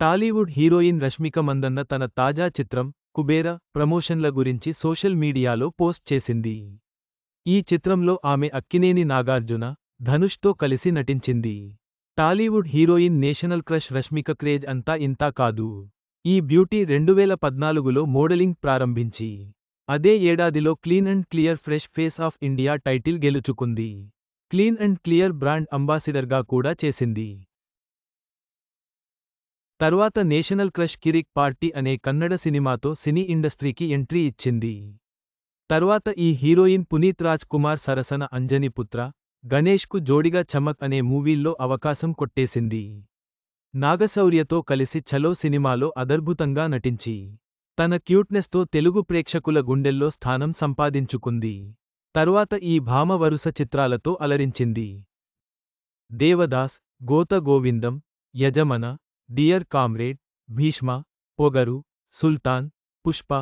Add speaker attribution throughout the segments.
Speaker 1: Tollywood heroine Rashmika Mandanna తన తాజా చిత్రం కుబేర ప్రమోషన్ల గురించి సోషల్ మీడియాలో పోస్ట్ చేసింది. ఈ చిత్రంలో ఆమె అక్కినేని నాగార్జున ధనుష్తో కలిసి నటించింది. Tollywood heroine national crush Rashmika craze అంతా ఇంతా కాదు. ఈ బ్యూటీ రెండువేల పద్నాలుగులో మోడలింగ్ ప్రారంభించి అదే ఏడాదిలో clean and clear fresh face of India title గెలుచుకుంది. క్లీన్ అండ్ క్లియర్ బ్రాండ్ అంబాసిడర్గా కూడా చేసింది. తర్వాత నేషనల్ క్రష్ కిరిక్ పార్టీ అనే కన్నడ సినిమాతో సినీ ఇండస్ట్రీకి ఎంట్రీ ఇచ్చింది. తర్వాత ఈ హీరోయిన్ పునీత్ రాజ్ కుమార్ సరసన అంజని పుత్ర గణేష్కు జోడిగా చమక్ అనే మూవీల్లో అవకాశం కొట్టేసింది. నాగశౌర్యతో కలిసి ఛలో సినిమాలో అదర్భుతంగా నటించి తన క్యూట్నెస్తో తెలుగు ప్రేక్షకుల గుండెల్లో స్థానం సంపాదించుకుంది. తర్వాత ఈ భామ వరుస చిత్రాలతో అలరించింది. Devadas Geetha Govindam Yajamana Dear Comrade Bheeshma Pogaru Sultan Pushpa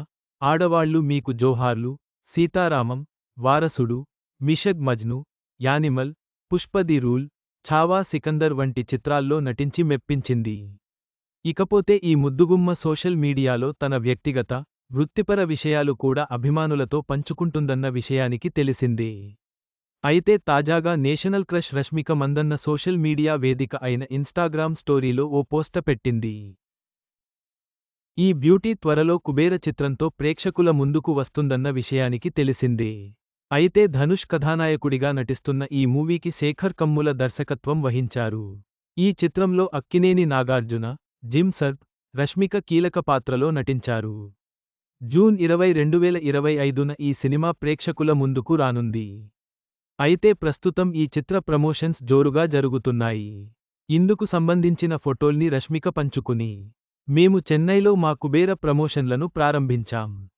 Speaker 1: Aadavallu Meeku Joharlu Sita Ramam Varasudu Mission Majnu Animal Pushpa the Rule Chhaava Sikandar వంటి చిత్రాల్లో నటించి మెప్పించింది. ఇకపోతే ఈ ముద్దుగుమ్మ సోషల్ మీడియాలో తన వ్యక్తిగత వృత్తిపర విషయాలు కూడా అభిమానులతో పంచుకుంటుందన్న విషయానికి తెలిసిందే. అయితే తాజాగా national crush Rashmika Mandanna social media వేదిక అయిన ఇన్స్టాగ్రామ్ స్టోరీలో ఓ పోస్ట పెట్టింది. ఈ బ్యూటీ త్వరలో కుబేర చిత్రంతో ప్రేక్షకుల ముందుకు వస్తుందన్న విషయానికి తెలిసిందే. అయితే ధనుష్ కథానాయకుడిగా నటిస్తున్న ఈ మూవీకి శేఖర్ కమ్ముల దర్శకత్వం వహించారు. ఈ చిత్రంలో అక్కినేని నాగార్జున జిమ్ సర్ప్ రష్మిక కీలక పాత్రలో నటించారు. జూన్ ఇరవై రెండువేల ఇరవై ఐదున ఈ సినిమా ప్రేక్షకుల ముందుకు రానుంది. అయితే ప్రస్తుతం ఈ చిత్ర ప్రమోషన్స్ జోరుగా జరుగుతున్నాయి. ఇందుకు సంబంధించిన ఫోటోల్ని రష్మిక పంచుకుని మేము చెన్నైలో మా కుబేర ప్రమోషన్లను ప్రారంభించాం.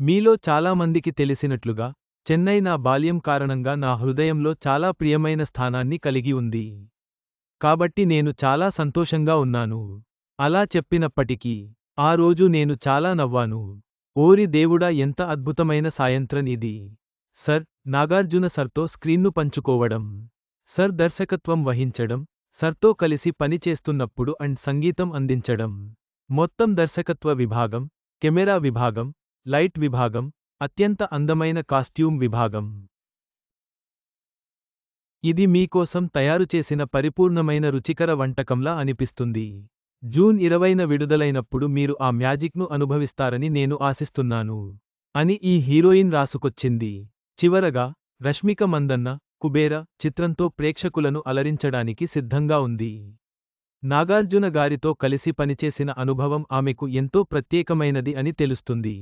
Speaker 1: మీలో చాలామందికి తెలిసినట్లుగా చెన్నై నా బాల్యం కారణంగా నా హృదయంలో చాలా ప్రియమైన స్థానాన్ని కలిగి ఉంది. కాబట్టి నేను చాలా సంతోషంగా ఉన్నాను. అలా చెప్పినప్పటికీ ఆ రోజు నేను చాలా నవ్వాను. ఓరి దేవుడా ఎంత అద్భుతమైన సాయంత్రం ఇది. సర్ నాగార్జున సర్తో స్క్రీన్ను పంచుకోవడం. సర్ దర్శకత్వం వహించడం. సర్తో కలిసి పనిచేస్తున్నప్పుడు అండ్ సంగీతం అందించడం. మొత్తం దర్శకత్వ విభాగం కెమెరా విభాగం లైట్ విభాగం అత్యంత అందమైన కాస్ట్యూమ్ విభాగం. ఇది మీకోసం తయారు చేసిన పరిపూర్ణమైన రుచికర వంటకంలా అనిపిస్తుంది. జూన్ ఇరవైన విడుదలైనప్పుడు మీరు ఆ మ్యాజిక్ను అనుభవిస్తారని నేను ఆశిస్తున్నాను. అని ఈ హీరోయిన్ రాసుకొచ్చింది. చివరగా రష్మిక మందన్న కుబేర చిత్రంతో ప్రేక్షకులను అలరించడానికి సిద్ధంగా ఉంది. నాగార్జున గారితో కలిసి పనిచేసిన అనుభవం ఆమెకు ఎంతో ప్రత్యేకమైనది అని తెలుస్తుంది.